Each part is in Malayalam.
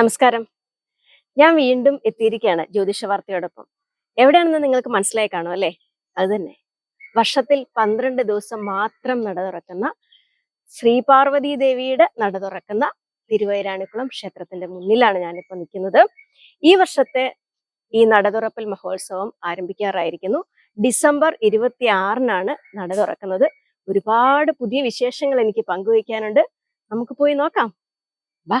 നമസ്കാരം. ഞാൻ വീണ്ടും എത്തിയിരിക്കുകയാണ് ജ്യോതിഷ വാർത്തയോടൊപ്പം. എവിടെയാണെന്ന് നിങ്ങൾക്ക് മനസ്സിലായി കാണും അല്ലേ? അത് തന്നെ വർഷത്തിൽ പന്ത്രണ്ട് ദിവസം മാത്രം നട തുറക്കുന്ന ശ്രീപാർവതി ദേവിയുടെ നട തുറക്കുന്ന തിരുവൈരാണിക്കുളം ക്ഷേത്രത്തിന്റെ മുന്നിലാണ് ഞാനിപ്പോൾ നിൽക്കുന്നത്. ഈ വർഷത്തെ ഈ നട തുറപ്പൽ മഹോത്സവം ആരംഭിക്കാറായിരിക്കുന്നു. ഡിസംബർ ഇരുപത്തി ആറിനാണ് നട തുറക്കുന്നത്. ഒരുപാട് പുതിയ വിശേഷങ്ങൾ എനിക്ക് പങ്കുവയ്ക്കാനുണ്ട്. നമുക്ക് പോയി നോക്കാം. വാ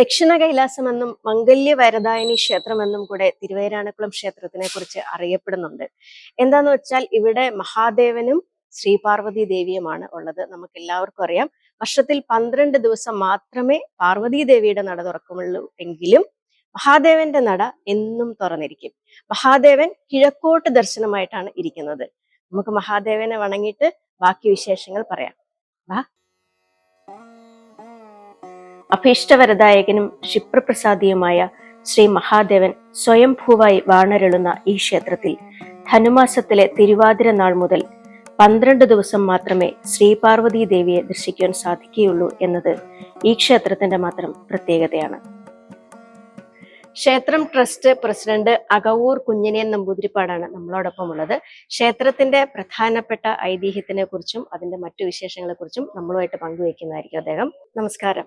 ദക്ഷിണ കൈലാസമെന്നും മംഗല്യവരദായനി ക്ഷേത്രമെന്നും കൂടെ തിരുവേരാണക്കുളം ക്ഷേത്രത്തിനെ കുറിച്ച് അറിയപ്പെടുന്നുണ്ട്. എന്താന്ന് വെച്ചാൽ ഇവിടെ മഹാദേവനും ശ്രീ പാർവതി ദേവിയുമാണ് ഉള്ളത്. നമുക്ക് എല്ലാവർക്കും അറിയാം. വർഷത്തിൽ പന്ത്രണ്ട് ദിവസം മാത്രമേ പാർവതി ദേവിയുടെ നട തുറക്കുമുള്ളൂ എങ്കിലും മഹാദേവന്റെ നട എന്നും തുറന്നിരിക്കും. മഹാദേവൻ കിഴക്കോട്ട് ദർശനമായിട്ടാണ് ഇരിക്കുന്നത്. നമുക്ക് മഹാദേവനെ വണങ്ങിയിട്ട് ബാക്കി വിശേഷങ്ങൾ പറയാം. വാ അഭീഷ്ടവരദായകനും ക്ഷിപ്രപ്രസാദിയുമായ ശ്രീ മഹാദേവൻ സ്വയംഭൂവായി വാണരുളുന്ന ഈ ക്ഷേത്രത്തിൽ ധനുമാസത്തിലെ തിരുവാതിര നാൾ മുതൽ പന്ത്രണ്ട് ദിവസം മാത്രമേ ശ്രീ ശ്രീപാർവതി ദേവിയെ ദർശിക്കാൻ സാധിക്കുകയുള്ളൂ എന്നത് ഈ ക്ഷേത്രത്തിന്റെ മാത്രം പ്രത്യേകതയാണ്. ക്ഷേത്രം ട്രസ്റ്റ് പ്രസിഡന്റ് അകവൂർ കുഞ്ഞിനിയൻ നമ്പൂതിരിപ്പാടാണ് നമ്മളോടൊപ്പം ഉള്ളത് ക്ഷേത്രത്തിന്റെ പ്രധാനപ്പെട്ട ഐതിഹ്യത്തിനെ കുറിച്ചും അതിന്റെ മറ്റു വിശേഷങ്ങളെ കുറിച്ചും നമ്മളുമായിട്ട് പങ്കുവയ്ക്കുന്നതായിരിക്കും അദ്ദേഹം. നമസ്കാരം.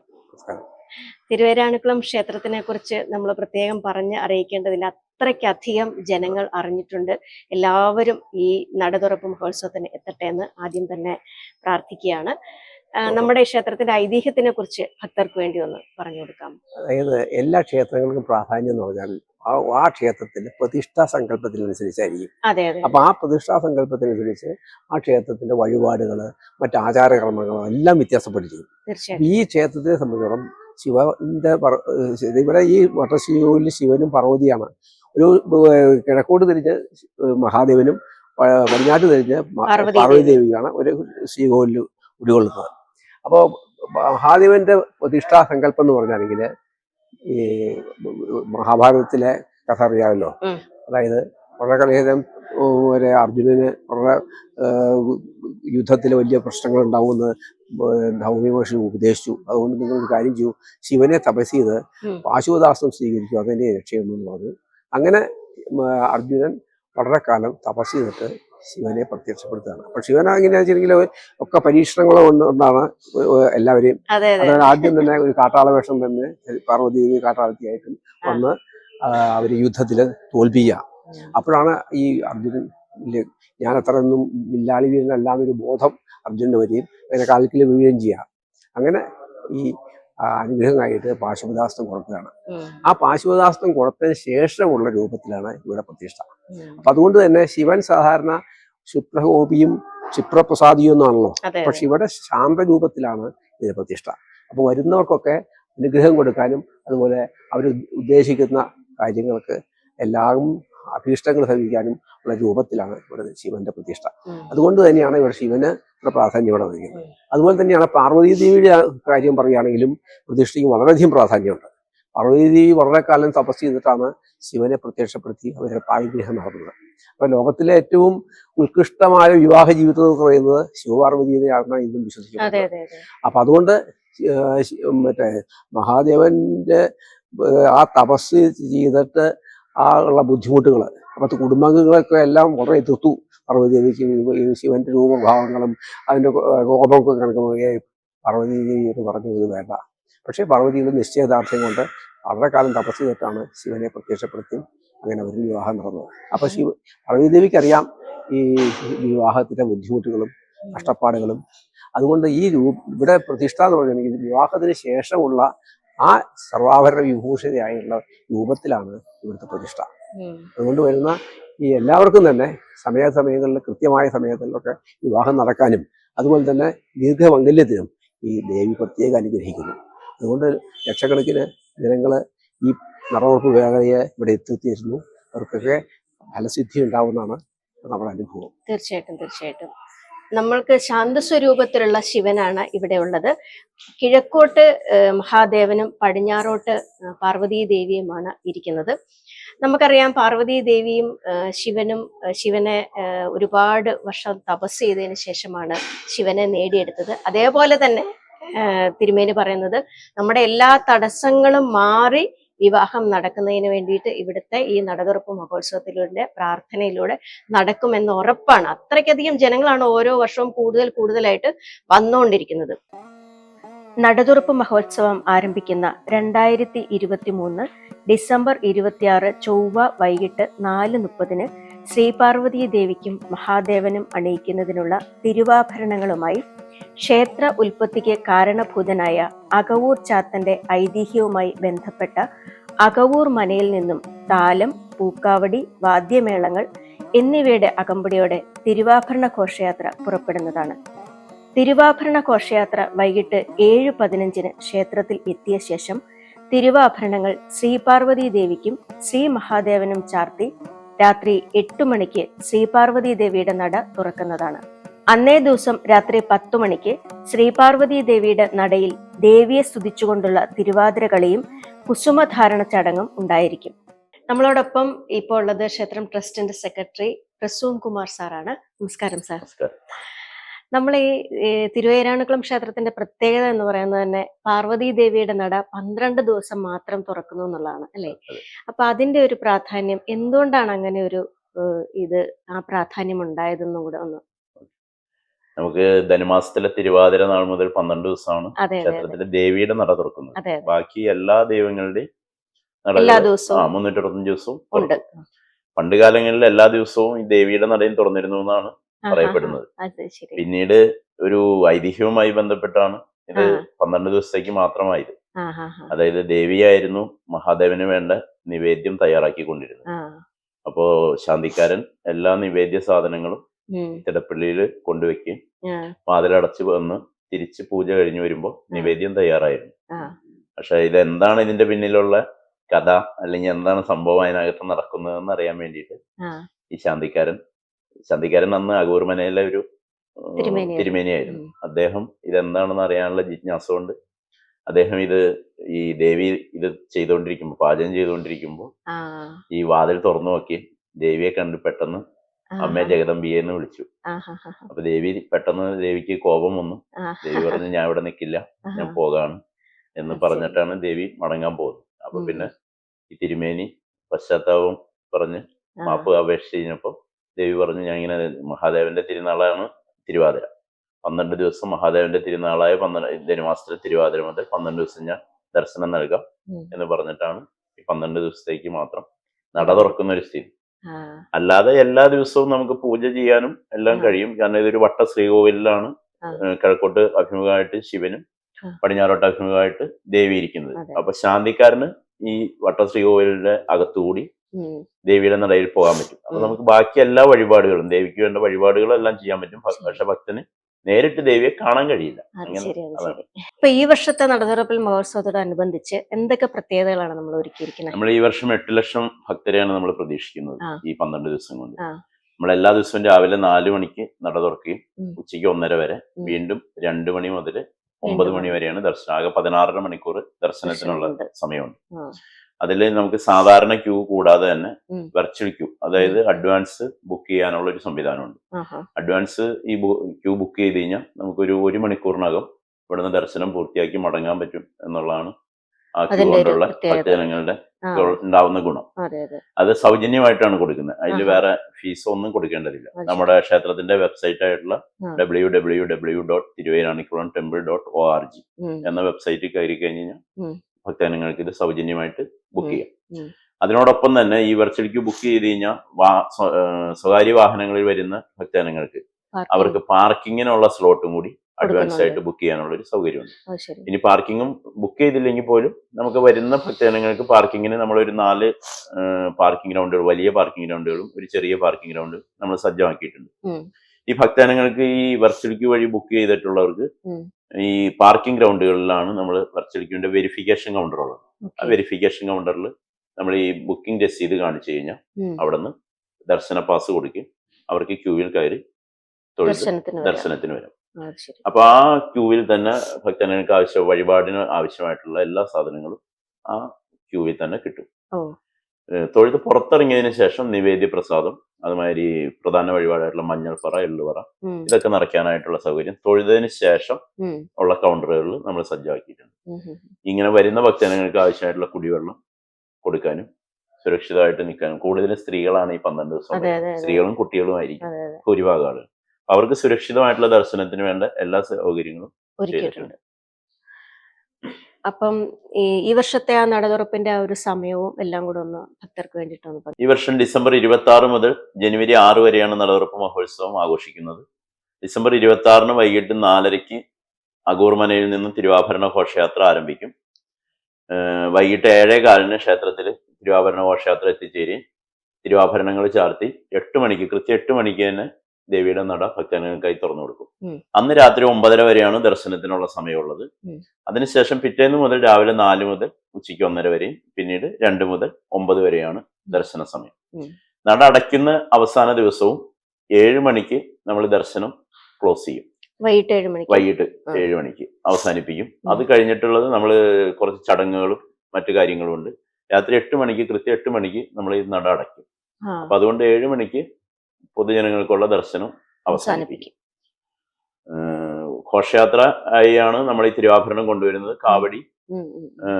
തിരുവേരാണുക്കുളം ക്ഷേത്രത്തിനെ കുറിച്ച് നമ്മൾ പ്രത്യേകം പറഞ്ഞ് അറിയിക്കേണ്ടതില്ല. അത്രയ്ക്കധികം ജനങ്ങൾ അറിഞ്ഞിട്ടുണ്ട്. എല്ലാവരും ഈ നടതുറപ്പ് മഹോത്സവത്തിന് എത്തട്ടെ എന്ന് ആദ്യം തന്നെ പ്രാർത്ഥിക്കുകയാണ്. നമ്മുടെ ക്ഷേത്രത്തിന്റെ ഐതിഹ്യത്തിനെ കുറിച്ച് ഭക്തർക്ക് വേണ്ടി ഒന്ന് പറഞ്ഞു കൊടുക്കാം. അതായത് എല്ലാ ക്ഷേത്രങ്ങൾക്കും പ്രാധാന്യം എന്ന് പറഞ്ഞാൽ ആ ക്ഷേത്രത്തിന്റെ പ്രതിഷ്ഠാ സങ്കല്പത്തിനനുസരിച്ചായിരിക്കും. അപ്പൊ ആ പ്രതിഷ്ഠാ സങ്കല്പത്തിനനുസരിച്ച് ആ ക്ഷേത്രത്തിന്റെ വഴിപാടുകൾ മറ്റ് ആചാരകർമ്മങ്ങളോ എല്ലാം വ്യത്യാസപ്പെട്ടിരിക്കും. ഈ ക്ഷേത്രത്തെ സംബന്ധിച്ചിടത്തോളം ശിവന്റെ ഇവിടെ ഈ വട്ടശിവയിൽ ശിവനും പാർവതിയാണ്. ഒരു കിഴക്കോട്ട് തിരിഞ്ഞ് മഹാദേവനും പടിഞ്ഞാട്ട് തിരിഞ്ഞ് പാർവതി പാർവതി ദേവിയാണ് ഒരു ശ്രീകോവിലിൽ ഉരുകൊള്ളുന്നത് അപ്പോൾ മഹാദേവന്റെ പ്രതിഷ്ഠാ സങ്കല്പം എന്ന് പറഞ്ഞാണെങ്കിൽ ഈ മഹാഭാരതത്തിലെ കഥ അറിയാമല്ലോ? അതായത് വളരെ വരെ ഒരു അർജുനന് വളരെ യുദ്ധത്തിൽ വലിയ പ്രശ്നങ്ങൾ ഉണ്ടാവുമെന്ന് ധൗമ്യ മഹർഷി ഉപദേശിച്ചു. അതുകൊണ്ട് നിങ്ങൾ ഒരു കാര്യം ചെയ്യൂ. ശിവനെ തപസ് ചെയ്ത് ഉം. പാശുപദാസ്ത്രം സ്വീകരിച്ചു അതിനെ രക്ഷയുള്ളൂ എന്ന് പറഞ്ഞു. അങ്ങനെ അർജുനൻ വളരെ കാലം തപസ് ചെയ്തിട്ട് ശിവനെ പ്രത്യക്ഷപ്പെടുത്തുകയാണ്. അപ്പൊ ശിവൻ എങ്ങനെയാണെന്ന് വെച്ചിട്ടുണ്ടെങ്കിൽ ഒക്കെ പരീക്ഷണങ്ങൾ കൊണ്ടാണ് എല്ലാവരെയും. അതെ അതെ. അതായത് ആദ്യം തന്നെ ഒരു കാട്ടാള വേഷം തന്നെ പാർവതി ദേവി കാട്ടാളത്തിയായിട്ടും വന്ന് അവർ യുദ്ധത്തിൽ തോൽപ്പിക്കുക. അപ്പോഴാണ് ഈ അർജുനൻ ഞാൻ അത്രയൊന്നും വില്ലാളി വീരനല്ലാന്നൊരു ബോധം അർജുനന് വരികയും അങ്ങനെ കാൽക്കിൽ വീഴുകയും ചെയ്യുക. അങ്ങനെ ഈ അനുഗ്രഹമായിട്ട് പാശുപദാസ്ത്രം കൊടുക്കുകയാണ് ആ പാശുപദാസ്ത്രം കൊടുത്തതിന് ശേഷമുള്ള രൂപത്തിലാണ് ഇവിടെ പ്രതിഷ്ഠ. അപ്പൊ അതുകൊണ്ട് തന്നെ ശിവൻ സാധാരണ ശുക്രഗോപിയും ക്ഷിപ്രപ്രസാദിയും എന്നാണല്ലോ പക്ഷെ ഇവിടെ ശാന്തരൂപത്തിലാണ് ഇതിന്റെ പ്രതിഷ്ഠ. അപ്പൊ വരുന്നവർക്കൊക്കെ അനുഗ്രഹം കൊടുക്കാനും അതുപോലെ അവർ ഉദ്ദേശിക്കുന്ന കാര്യങ്ങൾക്ക് എല്ലാം അഭീഷ്ടങ്ങൾ ഭവിക്കാനും ഉള്ള രൂപത്തിലാണ് ഇവിടെ ശിവന്റെ പ്രതിഷ്ഠ. അതുകൊണ്ട് തന്നെയാണ് ഇവിടെ ശിവന് പ്രാധാന്യം ഇവിടെ വഹിക്കുന്നത് അതുപോലെ തന്നെയാണ് പാർവതി ദേവിയുടെ കാര്യം പറയുകയാണെങ്കിലും പ്രതിഷ്ഠയ്ക്ക് വളരെയധികം പ്രാധാന്യമുണ്ട്. പാർവതി ദേവി വളരെ കാലം തപസ് ചെയ്തിട്ടാണ് ശിവനെ പ്രത്യക്ഷപ്പെടുത്തി അവരുടെ പായഗ്രഹം നടന്നത്. അപ്പൊ ലോകത്തിലെ ഏറ്റവും ഉത്കൃഷ്ടമായ വിവാഹ ജീവിതം എന്ന് പറയുന്നത് ശിവപാർവതിയെയാണ് ഇന്നും വിശ്വസിക്കുന്നത്. അപ്പൊ അതുകൊണ്ട് മറ്റേ മഹാദേവന്റെ ആ തപസ് ചെയ്തിട്ട് ആ ഉള്ള ബുദ്ധിമുട്ടുകൾ അപ്പത്തെ കുടുംബാംഗങ്ങളൊക്കെ എല്ലാം വളരെ എതിർത്തു. പാർവതിദേവിക്ക് ശിവന്റെ രൂപഭാവങ്ങളും അതിന്റെ കോപമൊക്കെ കണക്കുമൊക്കെ പാർവതി എന്ന് പറഞ്ഞു ഇത് വേണ്ട. പക്ഷേ പാർവതിയുടെ നിശ്ചയദാർഢ്യം കൊണ്ട് വളരെ കാലം തപസ് ചെയ്തിട്ടാണ് ശിവനെ പ്രത്യക്ഷപ്പെടുത്തി അങ്ങനെ ഒരു വിവാഹം നടന്നത്. അപ്പൊ ശിവ പാർവതി ദേവിക്ക് അറിയാം ഈ വിവാഹത്തിന്റെ ബുദ്ധിമുട്ടുകളും കഷ്ടപ്പാടുകളും. അതുകൊണ്ട് ഈ രൂപ ഇവിടെ പ്രതിഷ്ഠ എന്ന് പറഞ്ഞിട്ടുണ്ടെങ്കിൽ വിവാഹത്തിന് ശേഷമുള്ള ആ സർവാഭരണ വിഭൂഷിതയായുള്ള രൂപത്തിലാണ് ഇവിടുത്തെ പ്രതിഷ്ഠ. അതുകൊണ്ട് വരുന്ന ഈ എല്ലാവർക്കും തന്നെ സമയാസമയങ്ങളിൽ കൃത്യമായ സമയങ്ങളിലൊക്കെ വിവാഹം നടക്കാനും അതുപോലെ തന്നെ ദീർഘമംഗല്യത്തിനും ഈ ദേവി പ്രത്യേകം അനുഗ്രഹിക്കുന്നു. അതുകൊണ്ട് ലക്ഷക്കണക്കിന് ജനങ്ങൾ ഈ നടവുറപ്പ് വേഗതയെ ഇവിടെ എത്തിയിരുന്നു അവർക്കൊക്കെ ഫലസിദ്ധി ഉണ്ടാവുന്നതാണ് നമ്മുടെ അനുഭവം. തീർച്ചയായിട്ടും തീർച്ചയായിട്ടും. നമ്മൾക്ക് ശാന്തസ്വരൂപത്തിലുള്ള ശിവനാണ് ഇവിടെ ഉള്ളത്. കിഴക്കോട്ട് മഹാദേവനും പടിഞ്ഞാറോട്ട് പാർവതീ ദേവിയുമാണ് ഇരിക്കുന്നത്. നമുക്കറിയാം പാർവതീ ദേവിയും ശിവനും ശിവനെ ഒരുപാട് വർഷം തപസ് ചെയ്തതിന് ശേഷമാണ് ശിവനെ നേടിയെടുത്തത്. അതേപോലെ തന്നെ തിരുമേനി പറയുന്നത് നമ്മുടെ എല്ലാ തടസ്സങ്ങളും മാറി വിവാഹം നടക്കുന്നതിന് വേണ്ടിയിട്ട് ഇവിടുത്തെ ഈ നടതുറപ്പ് മഹോത്സവത്തിലൂടെ പ്രാർത്ഥനയിലൂടെ നടക്കുമെന്ന് ഉറപ്പാണ്. അത്രയ്ക്കധികം ജനങ്ങളാണ് ഓരോ വർഷവും കൂടുതൽ കൂടുതലായിട്ട് വന്നുകൊണ്ടിരിക്കുന്നത്. നടതുറപ്പ് മഹോത്സവം ആരംഭിക്കുന്ന രണ്ടായിരത്തി ഇരുപത്തി മൂന്ന് ഡിസംബർ ഇരുപത്തിയാറ് ചൊവ്വ വൈകിട്ട് നാല് മുപ്പതിന് ശ്രീപാർവതി ദേവിക്കും മഹാദേവനും അണിയിക്കുന്നതിനുള്ള തിരുവാഭരണങ്ങളുമായി ക്ഷേത്ര ഉൽപ്പത്തിക്ക് കാരണഭൂതനായ അകവൂർ ചാത്തന്റെ ഐതിഹ്യവുമായി ബന്ധപ്പെട്ട അകവൂർ മനയിൽ നിന്നും താലം പൂക്കാവടി വാദ്യമേളങ്ങൾ എന്നിവയുടെ അകമ്പടിയോടെ തിരുവാഭരണ ഘോഷയാത്ര പുറപ്പെടുന്നതാണ്. തിരുവാഭരണ ഘോഷയാത്ര വൈകിട്ട് ഏഴ് പതിനഞ്ചിന് ക്ഷേത്രത്തിൽ എത്തിയ ശേഷം തിരുവാഭരണങ്ങൾ ശ്രീപാർവതി ദേവിക്കും ശ്രീ മഹാദേവനും ചാർത്തി രാത്രി എട്ടു മണിക്ക് ശ്രീപാർവതി ദേവിയുടെ നട തുറക്കുന്നതാണ്. അന്നേ ദിവസം രാത്രി പത്തു മണിക്ക് ശ്രീപാർവതി ദേവിയുടെ നടയിൽ ദേവിയെ സ്തുതിച്ചുകൊണ്ടുള്ള തിരുവാതിര കളിയും കുസുമധാരണ ചടങ്ങും ഉണ്ടായിരിക്കും. നമ്മളോടൊപ്പം ഇപ്പോൾ ഉള്ളത് ക്ഷേത്രം ട്രസ്റ്റിന്റെ സെക്രട്ടറി പ്രസൂം കുമാർ സാറാണ്. നമസ്കാരം സാർ. നമ്മൾ ഈ തിരുവേരാണുക്കുളം ക്ഷേത്രത്തിന്റെ പ്രത്യേകത എന്ന് പറയുന്നത് തന്നെ പാർവതി ദേവിയുടെ നട പന്ത്രണ്ട് ദിവസം മാത്രം തുറക്കുന്നു എന്നുള്ളതാണ് അല്ലെ. അപ്പൊ അതിന്റെ ഒരു പ്രാധാന്യം എന്തുകൊണ്ടാണ് അങ്ങനെ ഒരു ഇത് ആ പ്രാധാന്യം ഉണ്ടായതെന്നും കൂടെ ഒന്ന് നമുക്ക് ധനുമാസത്തിലെ തിരുവാതിര നാൾ മുതൽ പന്ത്രണ്ട് ദിവസമാണ് ക്ഷേത്രത്തിലെ ദേവിയുടെ നട തുറക്കുന്നത്. ബാക്കി എല്ലാ ദൈവങ്ങളുടെയും എല്ലാ ദിവസവും മുന്നൂറ്റി അറുപത്തഞ്ച് ദിവസവും ഉണ്ട്. പണ്ട് കാലങ്ങളിൽ എല്ലാ ദിവസവും ഈ ദേവിയുടെ നടയും തുറന്നിരുന്നു എന്നാണ് പറയപ്പെടുന്നത്. പിന്നീട് ഒരു ഐതിഹ്യവുമായി ബന്ധപ്പെട്ടാണ് ഇത്. പന്ത്രണ്ട് ദിവസത്തേക്ക് മാത്രമായത്. അതായത് ദേവിയായിരുന്നു മഹാദേവന് വേണ്ട നിവേദ്യം തയ്യാറാക്കിക്കൊണ്ടിരുന്നത്. അപ്പോ ശാന്തിക്കാരൻ എല്ലാ നിവേദ്യ സാധനങ്ങളും തിടപ്പള്ളിയിൽ കൊണ്ടുവയ്ക്കും. വാതിലടച്ച് വന്ന് തിരിച്ച് പൂജ കഴിഞ്ഞു വരുമ്പോൾ നിവേദ്യം തയ്യാറായിരുന്നു. പക്ഷെ ഇത് എന്താണ് ഇതിന്റെ പിന്നിലുള്ള കഥ അല്ലെങ്കിൽ എന്താണ് സംഭവം അതിനകത്ത് നടക്കുന്നതെന്ന് അറിയാൻ വേണ്ടിയിട്ട് ഈ ശാന്തിക്കാരൻ ശാന്തിക്കാരൻ അന്ന് അഗൂർമനയിലെ ഒരു തിരുമേനിയായിരുന്നു. അദ്ദേഹം ഇതെന്താണെന്ന് അറിയാനുള്ള ജിജ്ഞാസ കൊണ്ട് അദ്ദേഹം ഇത് ഈ ദേവി ഇത് ചെയ്തുകൊണ്ടിരിക്കുമ്പോൾ പാചകം ചെയ്തുകൊണ്ടിരിക്കുമ്പോൾ ഈ വാതിൽ തുറന്നു നോക്കി ദേവിയെ കണ്ട് പെട്ടെന്ന് അമ്മേ ജഗദമ്പിയെ എന്ന് വിളിച്ചു. അപ്പൊ ദേവി പെട്ടെന്ന് ദേവിക്ക് കോപം വന്നു. ദേവി പറഞ്ഞു ഞാൻ ഇവിടെ നിൽക്കില്ല ഞാൻ. പോകാണ്. എന്ന് പറഞ്ഞിട്ടാണ് ദേവി മടങ്ങാൻ പോകുന്നത്. അപ്പൊ പിന്നെ ഈ തിരുമേനി പശ്ചാത്താപം പറഞ്ഞ് മാപ്പ് അപേക്ഷിച്ച് കഴിഞ്ഞപ്പോൾ ദേവി പറഞ്ഞു ഞാൻ ഇങ്ങനെ മഹാദേവന്റെ തിരുനാളാണ് തിരുവാതിര. പന്ത്രണ്ട് ദിവസം മഹാദേവന്റെ തിരുനാളായ പന്ത്രണ്ട് ധനുമാസത്തിലെ തിരുവാതിര മുതൽ പന്ത്രണ്ട് ദിവസം ഞാൻ ദർശനം നൽകാം. എന്ന് പറഞ്ഞിട്ടാണ് ഈ പന്ത്രണ്ട് ദിവസത്തേക്ക് മാത്രം നട തുറക്കുന്ന ഒരു സ്ഥിതി. അല്ലാതെ എല്ലാ ദിവസവും നമുക്ക് പൂജ ചെയ്യാനും എല്ലാം കഴിയും. കാരണം ഇതൊരു വട്ട ശ്രീകോവിലാണ്. കിഴക്കോട്ട് അഭിമുഖമായിട്ട് ശിവനും. പടിഞ്ഞാറോട്ട് അഭിമുഖമായിട്ട് ദേവി ഇരിക്കുന്നത്. അപ്പൊ ശാന്തിക്കാരന് ഈ വട്ട ശ്രീകോവിലിന്റെ അകത്തുകൂടി ദേവിയുടെ നടയിൽ പോകാൻ പറ്റും. അപ്പൊ നമുക്ക് ബാക്കി എല്ലാ വഴിപാടുകളും ദേവിക്ക് വേണ്ട വഴിപാടുകളെല്ലാം ചെയ്യാൻ പറ്റും. പക്ഷെ ഭക്തന് നേരിട്ട് ദേവിയെ കാണാൻ കഴിയില്ല. ഇപ്പൊ ഈ വർഷത്തെ നടതുറപ്പിൽ മഹോത്സവത്തോടനുബന്ധിച്ച് എന്തൊക്കെ പ്രത്യേകതകളാണ് നമ്മൾ ഒരുക്കിയിരിക്കുന്നത്? നമ്മൾ ഈ വർഷം എട്ട് ലക്ഷം ഭക്തരെയാണ് നമ്മൾ പ്രതീക്ഷിക്കുന്നത് ഈ പന്ത്രണ്ട് ദിവസം കൊണ്ട്. നമ്മൾ എല്ലാ ദിവസവും രാവിലെ നാലു മണിക്ക് നട തുറക്കുകയും ഉച്ചയ്ക്ക് ഒന്നര വരെ വീണ്ടും രണ്ടു മണി മുതൽ ഒമ്പത് മണി വരെയാണ് ദർശനം. ആകെ പതിനാറര മണിക്കൂർ ദർശനത്തിനുള്ള. സമയമുണ്ട്. അതിൽ നമുക്ക് സാധാരണ ക്യൂ കൂടാതെ തന്നെ വെർച്വൽ ക്യൂ അതായത് അഡ്വാൻസ് ബുക്ക് ചെയ്യാനുള്ള ഒരു സംവിധാനമുണ്ട്. അഡ്വാൻസ് ഈ ക്യൂ ബുക്ക് ചെയ്ത് കഴിഞ്ഞാൽ നമുക്കൊരു ഒരു മണിക്കൂറിനകം ഇവിടുന്ന് ദർശനം പൂർത്തിയാക്കി മടങ്ങാൻ പറ്റും എന്നുള്ളതാണ് ആ ക്യൂ കൊണ്ടുള്ള ഭക്തജനങ്ങളുടെ ഉണ്ടാവുന്ന ഗുണം. അതെ സൗജന്യമായിട്ടാണ് കൊടുക്കുന്നത്. അതിൽ വേറെ ഫീസ് ഒന്നും കൊടുക്കേണ്ടതില്ല. നമ്മുടെ ക്ഷേത്രത്തിന്റെ വെബ്സൈറ്റ് ആയിട്ടുള്ള W W W dot Thiruvairanikkulam temple dot O R G എന്ന വെബ്സൈറ്റിൽ കയറി കഴിഞ്ഞ് കഴിഞ്ഞാൽ. ഭക്തജനങ്ങൾക്ക് ഇത് സൗജന്യമായിട്ട് ബുക്ക് ചെയ്യാം അതിനോടൊപ്പം തന്നെ ഈ വെർച്വൽ ക്യൂ ബുക്ക് ചെയ്ത് കഴിഞ്ഞാൽ സ്വകാര്യ വാഹനങ്ങളിൽ വരുന്ന ഭക്തജനങ്ങൾക്ക് അവർക്ക് പാർക്കിങ്ങിനുള്ള സ്ലോട്ടും കൂടി അഡ്വാൻസ് ആയിട്ട് ബുക്ക് ചെയ്യാനുള്ള ഒരു സൗകര്യമുണ്ട് ഇനി പാർക്കിങ്ങും ബുക്ക് ചെയ്തില്ലെങ്കിൽ പോലും നമുക്ക് വരുന്ന ഭക്തജനങ്ങൾക്ക് പാർക്കിങ്ങിന് നമ്മളൊരു നാല് പാർക്കിംഗ് ഗ്രൗണ്ടുകൾ വലിയ പാർക്കിംഗ് ഗ്രൗണ്ടുകളും ഒരു ചെറിയ പാർക്കിംഗ് ഗ്രൗണ്ട് നമ്മൾ സജ്ജമാക്കിയിട്ടുണ്ട്. ഈ ഭക്തജനങ്ങൾക്ക് ഈ വെർച്വൽ ക്യൂ വഴി ബുക്ക് ചെയ്തിട്ടുള്ളവർക്ക്. ഈ പാർക്കിംഗ് ഗ്രൗണ്ടുകളിലാണ് നമ്മൾ വർച്ചടിക്കേണ്ട വെരിഫിക്കേഷൻ കൗണ്ടർ ഉള്ളത് ആ വെരിഫിക്കേഷൻ കൗണ്ടറിൽ നമ്മൾ ഈ ബുക്കിംഗ് രസീത് കാണിച്ചു കഴിഞ്ഞാൽ. അവിടെ നിന്ന് ദർശന പാസ് കൊടുക്കും അവർക്ക് ക്യൂവിൽ കയറി ദർശനത്തിന് വരും. അപ്പൊ ആ ക്യൂവിൽ തന്നെ ഭക്തജനങ്ങൾക്ക് ആവശ്യം വഴിപാടിന് ആവശ്യമായിട്ടുള്ള എല്ലാ സാധനങ്ങളും ആ ക്യൂവിൽ തന്നെ കിട്ടും. തൊഴുത് പുറത്തിറങ്ങിയതിന് ശേഷം നിവേദ്യ പ്രസാദം അതുമാതിരി പ്രധാന വഴിപാടായിട്ടുള്ള മഞ്ഞൾപ്പറ എള്ളുപറ ഇതൊക്കെ നിറയ്ക്കാനായിട്ടുള്ള സൗകര്യം. തൊഴുതതിന് ശേഷം ഉള്ള കൗണ്ടറുകളിൽ നമ്മൾ സജ്ജമാക്കിയിട്ടുണ്ട്. ഇങ്ങനെ വരുന്ന ഭക്തജനങ്ങൾക്ക് ആവശ്യമായിട്ടുള്ള കുടിവെള്ളം കൊടുക്കാനും സുരക്ഷിതമായിട്ട് നിൽക്കാനും. കൂടുതലും സ്ത്രീകളാണ് ഈ പന്ത്രണ്ട് ദിവസം സ്ത്രീകളും കുട്ടികളും ആയിരിക്കും ഭൂരിഭാഗം ആളുകൾ അവർക്ക് സുരക്ഷിതമായിട്ടുള്ള ദർശനത്തിന് വേണ്ട എല്ലാ സൗകര്യങ്ങളും ഒരുക്കിയിട്ടുണ്ട്. അപ്പം ഈ വർഷത്തെ ആ നടതുറപ്പിന്റെ ആ ഒരു സമയവും എല്ലാം കൂടെ ഒന്ന് ഭക്തർക്ക് വേണ്ടിയിട്ടൊന്ന് പറ- ഈ വർഷം ഡിസംബർ ഇരുപത്തി ആറ് മുതൽ ജനുവരി ആറ് വരെയാണ് നടതുറപ്പ് മഹോത്സവം ആഘോഷിക്കുന്നത്. ഡിസംബർ ഇരുപത്തി ആറിന് വൈകിട്ട് നാലരയ്ക്ക് അഗൂർമനയിൽ നിന്ന് തിരുവാഭരണ ഘോഷയാത്ര ആരംഭിക്കും. വൈകിട്ട് ഏഴേ കാലിന് ക്ഷേത്രത്തിൽ തിരുവാഭരണ ഘോഷയാത്ര എത്തിച്ചേരുകയും തിരുവാഭരണങ്ങൾ ചാർത്തി എട്ട് മണിക്ക് കൃത്യം എട്ട് മണിക്ക് തന്നെ ദേവിയുടെ നട ഭക്തജനങ്ങൾക്കായി തുറന്നു കൊടുക്കും. അന്ന് രാത്രി ഒമ്പതര വരെയാണ് ദർശനത്തിനുള്ള സമയമുള്ളത്. അതിനുശേഷം പിറ്റേന്ന് മുതൽ രാവിലെ നാല് മുതൽ ഉച്ചയ്ക്ക് ഒന്നര വരെയും പിന്നീട് രണ്ട് മുതൽ ഒമ്പത് വരെയാണ് ദർശന സമയം. നട അടയ്ക്കുന്ന അവസാന ദിവസവും ഏഴ് മണിക്ക് നമ്മൾ ദർശനം ക്ലോസ് ചെയ്യും. വൈകിട്ട് ഏഴ് മണിക്ക്. വൈകിട്ട്. ഏഴ് മണിക്ക് അവസാനിപ്പിക്കും. അത് കഴിഞ്ഞിട്ടുള്ളത് നമ്മൾ കുറച്ച് ചടങ്ങുകളും മറ്റു കാര്യങ്ങളും ഉണ്ട് രാത്രി എട്ട് മണിക്ക് കൃത്യം എട്ട് മണിക്ക് നമ്മൾ ഈ നട അടയ്ക്കും. അപ്പൊ അതുകൊണ്ട് ഏഴ് മണിക്ക് പൊതുജനങ്ങൾക്കുള്ള ദർശനം അവസാനിപ്പിക്കും. ഘോഷയാത്ര ആയാണ് നമ്മൾ ഈ തിരുവാഭരണം കൊണ്ടുവരുന്നത്. കാവടി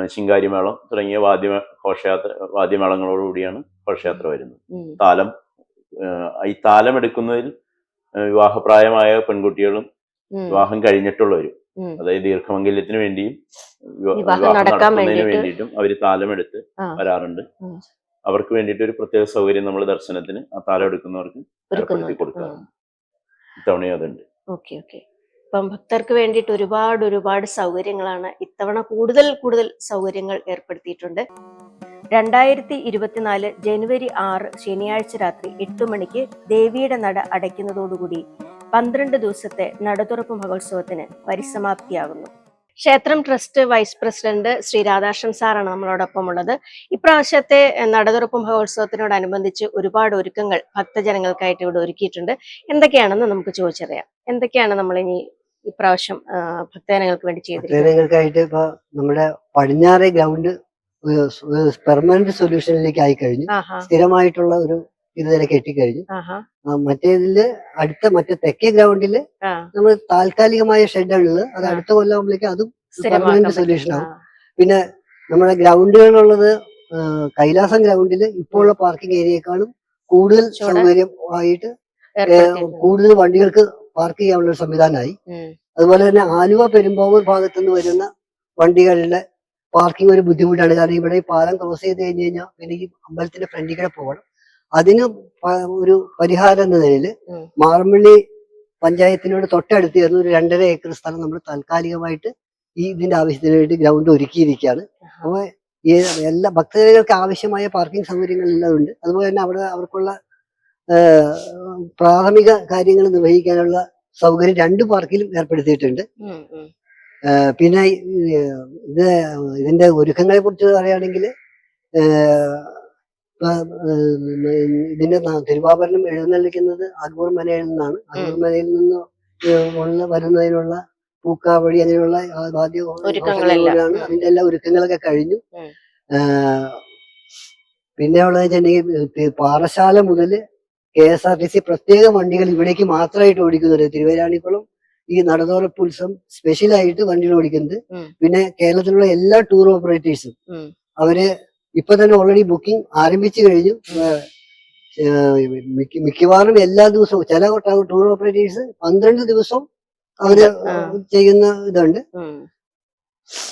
ശിങ്കാരിമേളം തുടങ്ങിയ വാദ്യ ഘോഷയാത്ര വാദ്യമേളങ്ങളോടുകൂടിയാണ് ഘോഷയാത്ര വരുന്നത്. താലം ഈ താലം എടുക്കുന്നതിൽ വിവാഹപ്രായമായ പെൺകുട്ടികളും വിവാഹം കഴിഞ്ഞിട്ടുള്ളവരും. അതായത് ദീർഘമംഗല്യത്തിന് വേണ്ടിയും വിവ- വിവാഹം നടക്കുന്നതിന് വേണ്ടിയിട്ടും അവർ താലമെടുത്ത്. വരാറുണ്ട്. അവർക്ക് വേണ്ടിയിട്ട് ഒരു പ്രത്യേക സൗകര്യം നമ്മൾ ദർശനത്തിന് ആ താലം എടുക്കുന്നവർക്ക് ഏർപ്പെടുത്തി കൊടുക്കാറുണ്ട് ഇത്തവണയും അതുണ്ട്. Okay okay. അപ്പം ഭക്തർക്ക് വേണ്ടിയിട്ട് ഒരുപാട് ഒരുപാട് സൗകര്യങ്ങളാണ് ഇത്തവണ കൂടുതൽ കൂടുതൽ സൗകര്യങ്ങൾ ഏർപ്പെടുത്തിയിട്ടുണ്ട്. രണ്ടായിരത്തി ഇരുപത്തിനാല് ജനുവരി ആറ് ശനിയാഴ്ച രാത്രി എട്ട് മണിക്ക് ദേവിയുടെ നട അടയ്ക്കുന്നതോടുകൂടി പന്ത്രണ്ട് ദിവസത്തെ നടതുറപ്പ് മഹോത്സവത്തിന് പരിസമാപ്തിയാകുന്നു. ക്ഷേത്രം trust vice president Shri Radhakrishnan സാറാണ് നമ്മളോടൊപ്പം ഉള്ളത്. ഇപ്രാവശ്യത്തെ നടതുറപ്പ് മഹോത്സവത്തിനോടനുബന്ധിച്ച് ഒരുപാട് ഒരുക്കങ്ങൾ ഭക്തജനങ്ങൾക്കായിട്ട് ഇവിടെ ഒരുക്കിയിട്ടുണ്ട്. എന്തൊക്കെയാണെന്ന് നമുക്ക് ചോദിച്ചറിയാം. എന്തൊക്കെയാണ് നമ്മൾ ഇനി ഇപ്രാവശ്യം ഭക്തജനങ്ങൾക്ക് വേണ്ടി ചെയ്തിരിക്കുന്നത്? ഇപ്പൊ നമ്മുടെ പടിഞ്ഞാറെ ഗ്രൗണ്ട് പെർമനന്റ് സൊല്യൂഷനിലേക്ക് ആയി കഴിഞ്ഞു സ്ഥിരമായിട്ടുള്ള ഒരു ഇത് തന്നെ കെട്ടിക്കഴിഞ്ഞു മറ്റേതിൽ അടുത്ത മറ്റേ തെക്കേ ഗ്രൗണ്ടിൽ നമ്മൾ താൽക്കാലികമായ ഷെഡാണുള്ളത്. അത്. അടുത്ത കൊല്ലമാകുമ്പോഴേക്ക് അതും പെർമനന്റ് സൊല്യൂഷൻ ആവും പിന്നെ നമ്മുടെ ഗ്രൗണ്ടുകളുള്ളത് കൈലാസം ഗ്രൗണ്ടിൽ ഇപ്പോൾ ഉള്ള പാർക്കിംഗ് ഏരിയയെക്കാളും കൂടുതൽ സൗകര്യം ആയിട്ട് കൂടുതൽ വണ്ടികൾക്ക് പാർക്ക് ചെയ്യാനുള്ള ഒരു സംവിധാനമായി അതുപോലെ തന്നെ ആലുവ പെരുമ്പാവൂർ ഭാഗത്തു നിന്ന് വരുന്ന വണ്ടികളുടെ പാർക്കിംഗ് ഒരു ബുദ്ധിമുട്ടാണ്. കാരണം ഇവിടെ പാലം ക്രോസ് ചെയ്ത് കഴിഞ്ഞ് കഴിഞ്ഞാൽ പിന്നെ ഈ അമ്പലത്തിന്റെ ഫ്രണ്ടിൽ കൂടെ പോകണം. അതിന് ഒരു പരിഹാരം എന്ന നിലയിൽ മാർമള്ളി പഞ്ചായത്തിനോട് തൊട്ടടുത്ത് ചേർന്ന് ഒരു രണ്ടര ഏക്കർ സ്ഥലം നമ്മൾ താൽക്കാലികമായിട്ട് ഈ ഇതിന്റെ ആവശ്യത്തിന് വേണ്ടി ഗ്രൗണ്ട് ഒരുക്കിയിരിക്കുകയാണ് അപ്പോൾ ഈ എല്ലാ ഭക്തജനങ്ങൾക്ക് ആവശ്യമായ പാർക്കിംഗ് സൗകര്യങ്ങൾ ഉണ്ട് അതുപോലെ തന്നെ അവിടെ അവർക്കുള്ള പ്രാഥമിക കാര്യങ്ങൾ നിർവഹിക്കാനുള്ള സൗകര്യം രണ്ട് പാർക്കിലും ഏർപ്പെടുത്തിയിട്ടുണ്ട്. പിന്നെ ഇത് ഇതിന്റെ ഒരുക്കങ്ങളെ കുറിച്ച് പറയുകയാണെങ്കിൽ ഇതിന്റെ തിരുവാഭരണം എഴുന്നള്ളിക്കുന്നത് അക്ബർ മനയിൽ നിന്നാണ്. അക്ബർ മനയിൽ നിന്ന് ഉള്ള വരുന്നതിനുള്ള പൂക്കാവഴി അങ്ങനെയുള്ള ആ വാദ്യ അതിന്റെ എല്ലാ ഒരുക്കങ്ങളൊക്കെ കഴിഞ്ഞു. പിന്നെ ഉള്ളത് വെച്ചിട്ടുണ്ടെങ്കിൽ പാറശാല മുതൽ K S R T C പ്രത്യേക വണ്ടികൾ ഇവിടേക്ക് മാത്രമായിട്ട് ഓടിക്കുന്നുണ്ട്. തിരുവരാണിക്കുളം ഈ നടതോറപ്പ് ഉത്സവം സ്പെഷ്യലായിട്ട് വണ്ടികൾ ഓടിക്കുന്നത് പിന്നെ കേരളത്തിലുള്ള എല്ലാ ടൂർ ഓപ്പറേറ്റേഴ്സും അവർ ഇപ്പൊ തന്നെ ഓൾറെഡി ബുക്കിംഗ് ആരംഭിച്ചു കഴിഞ്ഞു. മിക്കവാറും എല്ലാ ദിവസവും ചില ടൂർ ഓപ്പറേറ്റേഴ്സ് പന്ത്രണ്ട് ദിവസം അവർ ചെയ്യുന്ന ഇതുണ്ട്.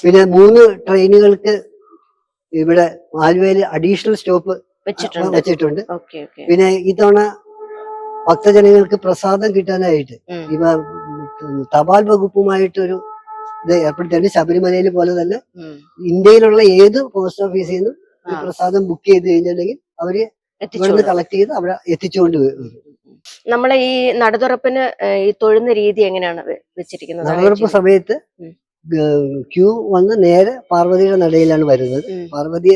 പിന്നെ മൂന്ന് ട്രെയിനുകൾക്ക് ഇവിടെ ആലുവയിൽ അഡീഷണൽ സ്റ്റോപ്പ് വെച്ചിട്ടുണ്ട്. പിന്നെ ഇത്തവണ ഭക്തജനങ്ങൾക്ക് പ്രസാദം കിട്ടാനായിട്ട്. ഇവ തപാൽ വകുപ്പുമായിട്ടൊരു ഇത് ഏർപ്പെടുത്തിയിട്ടുണ്ട്. ശബരിമലയിൽ പോലെ തന്നെ ഇന്ത്യയിലുള്ള ഏത് പോസ്റ്റ് ഓഫീസിൽ നിന്നും. പ്രസാദം ബുക്ക് ചെയ്ത് കഴിഞ്ഞിട്ടുണ്ടെങ്കിൽ അവർ ഇവിടുന്ന് കളക്ട് ചെയ്ത് അവിടെ എത്തിച്ചുകൊണ്ട് വരും. നമ്മളെ ഈ നടുതുറപ്പിന് ഈ തൊഴുന്ന രീതി എങ്ങനെയാണ് വെച്ചിരിക്കുന്നത്? നടതുറപ്പ് സമയത്ത് ക്യൂ വന്ന് നേരെ പാർവതിയുടെ നടയിലാണ് വരുന്നത്. പാർവതി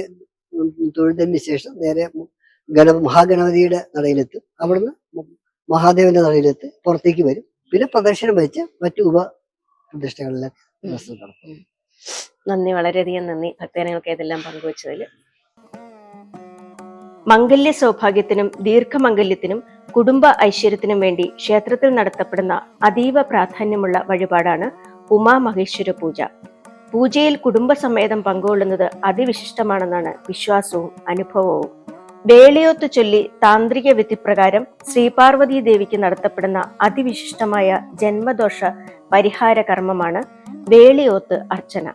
ഉം ശേഷം നേരെ ഗണ മഹാഗണപതിയുടെ നടയിലെത്തും. അവിടുന്ന് മഹാദേവന്റെ നടയിലെത്തി പുറത്തേക്ക് വരും. പിന്നെ പ്രദർശനം വെച്ച് മറ്റു ഉപ പ്രതിഷ്ഠകളിലെ നന്ദി. വളരെയധികം നന്ദി. ഭക്തജനങ്ങൾക്ക് ഇതെല്ലാം പങ്കുവച്ചതിൽ മംഗല്യ സൗഭാഗ്യത്തിനും ദീർഘമംഗല്യത്തിനും കുടുംബ ഐശ്വര്യത്തിനും വേണ്ടി ക്ഷേത്രത്തിൽ നടത്തപ്പെടുന്ന അതീവ പ്രാധാന്യമുള്ള വഴിപാടാണ് ഉമാമഹേശ്വര പൂജ. പൂജയിൽ കുടുംബസമേതം പങ്കുകൊള്ളുന്നത് അതിവിശിഷ്ടമാണെന്നാണ് വിശ്വാസവും അനുഭവവും. വേളിയോത്ത് ചൊല്ലി താന്ത്രിക വിധിപ്രകാരം ശ്രീപാർവതീ ദേവിക്ക് നടത്തപ്പെടുന്ന അതിവിശിഷ്ടമായ ജന്മദോഷ പരിഹാര കർമ്മമാണ് വേളിയോത്ത് അർച്ചന.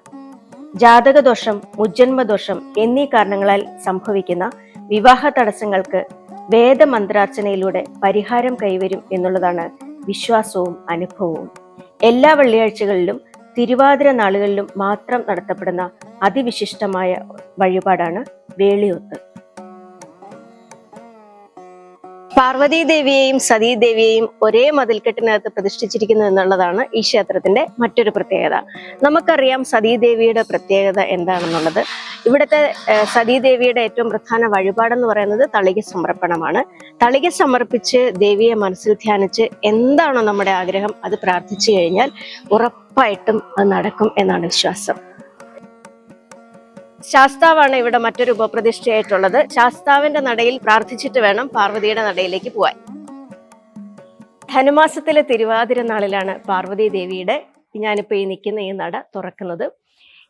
ജാതകദോഷം മുജ്ജന്മദോഷം എന്നീ കാരണങ്ങളാൽ സംഭവിക്കുന്ന വിവാഹ തടസ്സങ്ങൾക്ക് വേദമന്ത്രാർച്ചനയിലൂടെ പരിഹാരം കൈവരും എന്നുള്ളതാണ് വിശ്വാസവും അനുഭവവും. എല്ലാ വെള്ളിയാഴ്ചകളിലും തിരുവാതിര നാളുകളിലും മാത്രം നടത്തപ്പെടുന്ന അതിവിശിഷ്ടമായ വഴിപാടാണ് വേളിയൊത്ത്. പാർവതീ ദേവിയെയും സതീദേവിയെയും ഒരേ മതിൽക്കെട്ടിനകത്ത് പ്രതിഷ്ഠിച്ചിരിക്കുന്നു എന്നുള്ളതാണ് ഈ ക്ഷേത്രത്തിന്റെ മറ്റൊരു പ്രത്യേകത. നമുക്കറിയാം സതീദേവിയുടെ പ്രത്യേകത എന്താണെന്നുള്ളത്. ഇവിടുത്തെ സതീദേവിയുടെ ഏറ്റവും പ്രധാന വഴിപാടെന്ന് പറയുന്നത് തളിക സമർപ്പണമാണ്. തളിക സമർപ്പിച്ച് ദേവിയെ മനസ്സിൽ ധ്യാനിച്ച് എന്താണോ നമ്മുടെ ആഗ്രഹം അത് പ്രാർത്ഥിച്ചു കഴിഞ്ഞാൽ ഉറപ്പായിട്ടും അത് നടക്കും എന്നാണ് വിശ്വാസം. ശാസ്താവാണ് ഇവിടെ മറ്റൊരു ഉപപ്രതിഷ്ഠയായിട്ടുള്ളത്. ശാസ്താവിന്റെ നടയിൽ പ്രാർത്ഥിച്ചിട്ട് വേണം പാർവതിയുടെ നടയിലേക്ക് പോവാൻ. ധനുമാസത്തിലെ തിരുവാതിര നാളിലാണ് പാർവതി ദേവിയുടെ ഞാനിപ്പോൾ ഈ നിൽക്കുന്ന ഈ നട തുറക്കുന്നത്.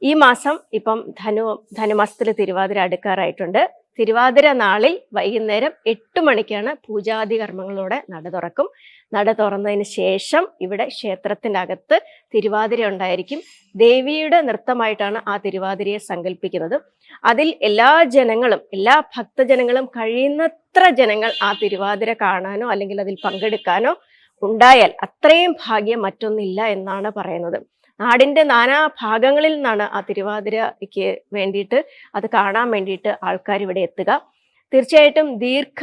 ഈ മാസം ഇപ്പം ധനു ധനുമാസത്തിലെ തിരുവാതിര അടുക്കാറായിട്ടുണ്ട്. തിരുവാതിര നാളിൽ വൈകുന്നേരം എട്ട് മണിക്കാണ് പൂജാതി കർമ്മങ്ങളോടെ നട തുറക്കും. നട തുറന്നതിന് ശേഷം ഇവിടെ ക്ഷേത്രത്തിന്റെ അകത്ത് തിരുവാതിര ഉണ്ടായിരിക്കും. ദേവിയുടെ നൃത്തമായിട്ടാണ് ആ തിരുവാതിരയെ സങ്കല്പിക്കുന്നത്. അതിൽ എല്ലാ ജനങ്ങളും എല്ലാ ഭക്തജനങ്ങളും കഴിയുന്നത്ര ജനങ്ങൾ ആ തിരുവാതിര കാണാനോ അല്ലെങ്കിൽ അതിൽ പങ്കെടുക്കാനോ ഉണ്ടായാൽ അത്രയും ഭാഗ്യം മറ്റൊന്നില്ല എന്നാണ് പറയുന്നത്. നാടിന്റെ നാനാ ഭാഗങ്ങളിൽ നിന്നാണ് ആ തിരുവാതിരയ്ക്ക് വേണ്ടിയിട്ട് അത് കാണാൻ വേണ്ടിയിട്ട് ആൾക്കാർ ഇവിടെ എത്തുക. തീർച്ചയായിട്ടും ദീർഘ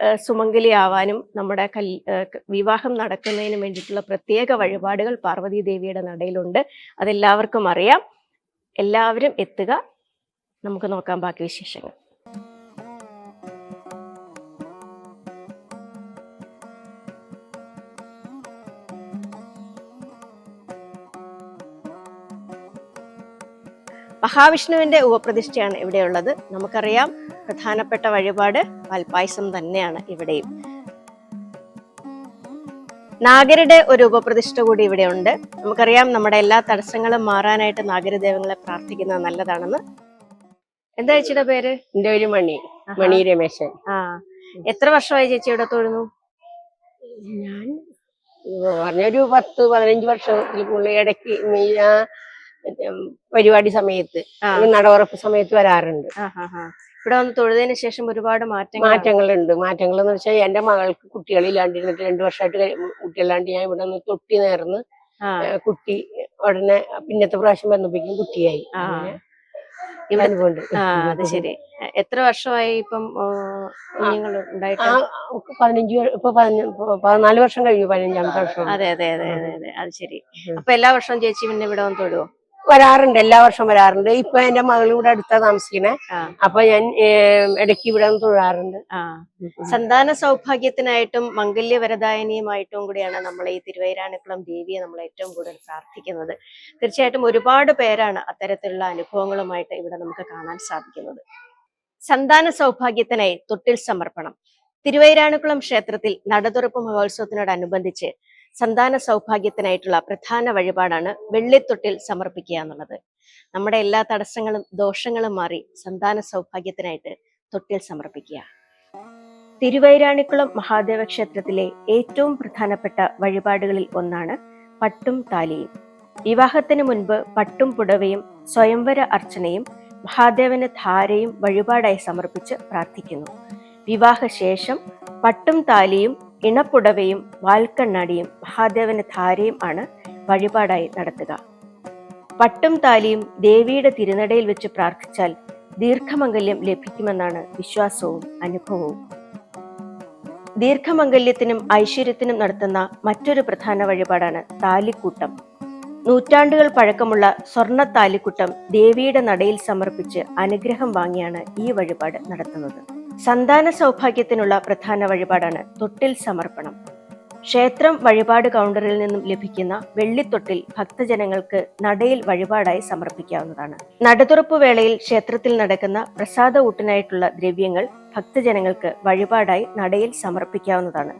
സുമംഗലി സുമംഗലിയാവാനും നമ്മുടെ വിവാഹം നടക്കുന്നതിന് വേണ്ടിയിട്ടുള്ള പ്രത്യേക വഴിപാടുകൾ പാർവതി ദേവിയുടെ നടയിലുണ്ട്. അതെല്ലാവർക്കും അറിയാം. എല്ലാവരും എത്തുക. നമുക്ക് നോക്കാം ബാക്കി വിശേഷങ്ങൾ. മഹാവിഷ്ണുവിന്റെ ഉപപ്രതിഷ്ഠയാണ് ഇവിടെയുള്ളത്. നമുക്കറിയാം പ്രധാനപ്പെട്ട വഴിപാട് പാൽപ്പായസം തന്നെയാണ് ഇവിടെയും. നാഗരുടെ ഒരു ഉപപ്രതിഷ്ഠ കൂടി ഇവിടെ ഉണ്ട് നമുക്കറിയാം നമ്മുടെ എല്ലാ തടസ്സങ്ങളും മാറാനായിട്ട് നാഗരദേവങ്ങളെ പ്രാർത്ഥിക്കുന്നത് നല്ലതാണെന്ന്. എന്താ ചേച്ചിയുടെ പേര്? എന്റെ ഒരു മണി. മണി രമേശൻ. ആ. എത്ര വർഷമായി ചേച്ചി ഇവിടെ തൊഴുന്നു? ഞാൻ പറഞ്ഞൊരു പത്ത് പതിനഞ്ച് വർഷം ഇടയ്ക്ക് പരിപാടി സമയത്ത്. നടവറപ്പ് സമയത്ത് വരാറുണ്ട്. ഇവിടെ വന്ന് തൊഴുതതിന് ശേഷം ഒരുപാട് മാറ്റങ്ങൾ മാറ്റങ്ങളുണ്ട്. മാറ്റങ്ങൾ എന്ന് വെച്ചാൽ എന്റെ മകൾക്ക് കുട്ടികളില്ലാണ്ടിരുന്നിട്ട് രണ്ടു വർഷമായിട്ട് കുട്ടികളില്ലാണ്ട് ഞാൻ ഇവിടെ നിന്ന് തൊട്ടി നേർന്ന് കുട്ടി ഉടനെ പിന്നത്തെ പ്രാവശ്യം വന്നപ്പോഴേക്കും കുട്ടിയായി. അത് ശരി. എത്ര വർഷമായി ഇപ്പം പതിനഞ്ചു ഇപ്പൊ പതിനാല് വർഷം കഴിഞ്ഞു പതിനഞ്ചാമത്തെ വർഷം. അതെ അതെ അതെ അതെ അതെ. അത് ശരി. അപ്പൊ എല്ലാ വർഷവും ചേച്ചി പിന്നെ ഇവിടെ വന്ന് തൊഴുവോ? വരാറുണ്ട് എല്ലാ വർഷവും വരാറുണ്ട്. ഇപ്പൊ എന്റെ മകൾ ഇവിടെ അടുത്താ താമസിക്കണേ. അപ്പൊ ഞാൻ ഇടയ്ക്ക് ഇവിടെ തൊഴാറുണ്ട്. സന്താന സൗഭാഗ്യത്തിനായിട്ടും മംഗല്യവരദായനിയുമായിട്ടും കൂടിയാണ് നമ്മൾ ഈ തിരുവൈരാണിക്കുളം ദേവിയെ നമ്മൾ ഏറ്റവും കൂടുതൽ പ്രാർത്ഥിക്കുന്നത്. തീർച്ചയായിട്ടും ഒരുപാട് പേരാണ് അത്തരത്തിലുള്ള അനുഭവങ്ങളുമായിട്ട് ഇവിടെ നമുക്ക് കാണാൻ സാധിക്കുന്നത്. സന്താന സൗഭാഗ്യത്തിനായി തൊട്ടിൽ സമർപ്പണം. തിരുവൈരാണിക്കുളം ക്ഷേത്രത്തിൽ നടതുറപ്പ് മഹോത്സവത്തിനോടനുബന്ധിച്ച് സന്താന സൗഭാഗ്യത്തിനായിട്ടുള്ള പ്രധാന വഴിപാടാണ് വെള്ളിത്തൊട്ടിൽ സമർപ്പിക്കുക എന്നുള്ളത്. നമ്മുടെ എല്ലാ തടസ്സങ്ങളും ദോഷങ്ങളും മാറി സന്താന സൗഭാഗ്യത്തിനായിട്ട് തൊട്ടിൽ സമർപ്പിക്കുക. തിരുവൈരാണിക്കുളം മഹാദേവ ക്ഷേത്രത്തിലെ ഏറ്റവും പ്രധാനപ്പെട്ട വഴിപാടുകളിൽ ഒന്നാണ് പട്ടും താലിയും. വിവാഹത്തിന് മുൻപ് പട്ടും പുടവയും സ്വയംവര അർച്ചനയും മഹാദേവന് ധാരയും വഴിപാടായി സമർപ്പിച്ച് പ്രാർത്ഥിക്കുന്നു. വിവാഹശേഷം പട്ടും താലിയും ഇണപ്പുടവയും വാൽക്കണ്ണാടിയും മഹാദേവന് ധാരയും ആണ് വഴിപാടായി നടത്തുക. പട്ടും താലിയും ദേവിയുടെ തിരുനടയിൽ വെച്ച് പ്രാർത്ഥിച്ചാൽ ദീർഘമംഗല്യം ലഭിക്കുമെന്നാണ് വിശ്വാസവും അനുഭവവും. ദീർഘമംഗല്യത്തിനും ഐശ്വര്യത്തിനും നടത്തുന്ന മറ്റൊരു പ്രധാന വഴിപാടാണ് താലിക്കൂട്ടം. നൂറ്റാണ്ടുകൾ പഴക്കമുള്ള സ്വർണ താലിക്കുട്ടം ദേവിയുടെ നടയിൽ സമർപ്പിച്ച് അനുഗ്രഹം വാങ്ങിയാണ് ഈ വഴിപാട് നടത്തുന്നത്. സന്താന സൗഭാഗ്യത്തിനുള്ള പ്രധാന വഴിപാടാണ് തൊട്ടിൽ സമർപ്പണം. ക്ഷേത്രം വഴിപാട് കൗണ്ടറിൽ നിന്നും ലഭിക്കുന്ന വെള്ളിത്തൊട്ടിൽ ഭക്തജനങ്ങൾക്ക് നടയിൽ വഴിപാടായി സമർപ്പിക്കാവുന്നതാണ്. നടതുറപ്പ് വേളയിൽ ക്ഷേത്രത്തിൽ നടക്കുന്ന പ്രസാദ ഊട്ടിനായിട്ടുള്ള ദ്രവ്യങ്ങൾ ഭക്തജനങ്ങൾക്ക് വഴിപാടായി നടയിൽ സമർപ്പിക്കാവുന്നതാണ്.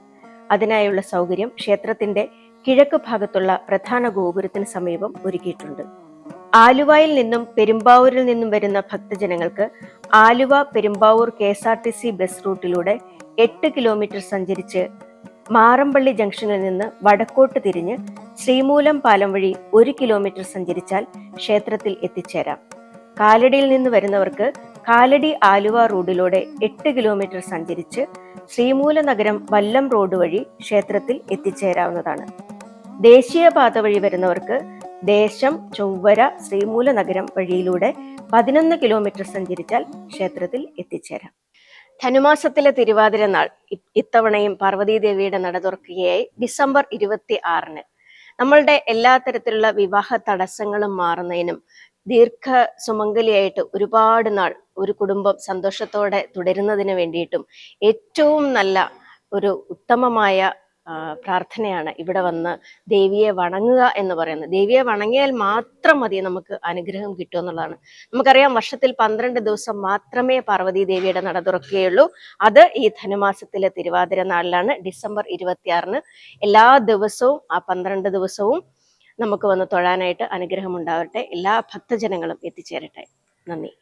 അതിനായുള്ള സൗകര്യം ക്ഷേത്രത്തിന്റെ കിഴക്ക് ഭാഗത്തുള്ള പ്രധാന ഗോപുരത്തിന് സമീപം ഒരുക്കിയിട്ടുണ്ട്. ആലുവയിൽ നിന്നും പെരുമ്പാവൂരിൽ നിന്നും വരുന്ന ഭക്തജനങ്ങൾക്ക് Aluva Perumbavoor K S R T C bus റൂട്ടിലൂടെ എട്ട് കിലോമീറ്റർ സഞ്ചരിച്ച് മാറമ്പള്ളി ജംഗ്ഷനിൽ നിന്ന് വടക്കോട്ട് തിരിഞ്ഞ് ശ്രീമൂലം പാലം വഴി ഒരു കിലോമീറ്റർ സഞ്ചരിച്ചാൽ ക്ഷേത്രത്തിൽ എത്തിച്ചേരാം. കാലടിയിൽ നിന്ന് വരുന്നവർക്ക് കാലടി ആലുവ റോഡിലൂടെ എട്ട് കിലോമീറ്റർ സഞ്ചരിച്ച് ശ്രീമൂല നഗരം വല്ലം റോഡ് വഴി ക്ഷേത്രത്തിൽ എത്തിച്ചേരാവുന്നതാണ്. ദേശീയപാത വഴി വരുന്നവർക്ക് ദേശം ചൊവ്വര ശ്രീമൂല നഗരം വഴിയിലൂടെ പതിനൊന്ന് കിലോമീറ്റർ സഞ്ചരിച്ചാൽ ക്ഷേത്രത്തിൽ എത്തിച്ചേരാം. ധനുമാസത്തിലെ തിരുവാതിര നാൾ ഇത്തവണയും പാർവതീദേവിയുടെ നട തുറക്കുകയായി ഡിസംബർ ഇരുപത്തി ആറിന് നമ്മളുടെ എല്ലാ തരത്തിലുള്ള വിവാഹ തടസ്സങ്ങളും മാറുന്നതിനും ദീർഘ സുമംഗലിയായിട്ട് ഒരുപാട് നാൾ ഒരു കുടുംബം സന്തോഷത്തോടെ തുടരുന്നതിന് വേണ്ടിയിട്ടും ഏറ്റവും നല്ല ഒരു ഉത്തമമായ പ്രാർത്ഥനയാണ് ഇവിടെ വന്ന് ദേവിയെ വണങ്ങുക എന്ന് പറയുന്നത്. ദേവിയെ വണങ്ങിയാൽ മാത്രം മതി നമുക്ക് അനുഗ്രഹം കിട്ടും എന്നുള്ളതാണ്. നമുക്കറിയാം വർഷത്തിൽ പന്ത്രണ്ട് ദിവസം മാത്രമേ പാർവതി ദേവിയുടെ നട തുറക്കുകയുള്ളൂ. അത് ഈ ധനുമാസത്തിലെ തിരുവാതിര നാളിലാണ് ഡിസംബർ ഇരുപത്തിയാറിന്. എല്ലാ ദിവസവും ആ പന്ത്രണ്ട് ദിവസവും നമുക്ക് വന്ന് തൊഴാനായിട്ട് അനുഗ്രഹം ഉണ്ടാവട്ടെ. എല്ലാ ഭക്തജനങ്ങളും എത്തിച്ചേരട്ടെ. നന്ദി.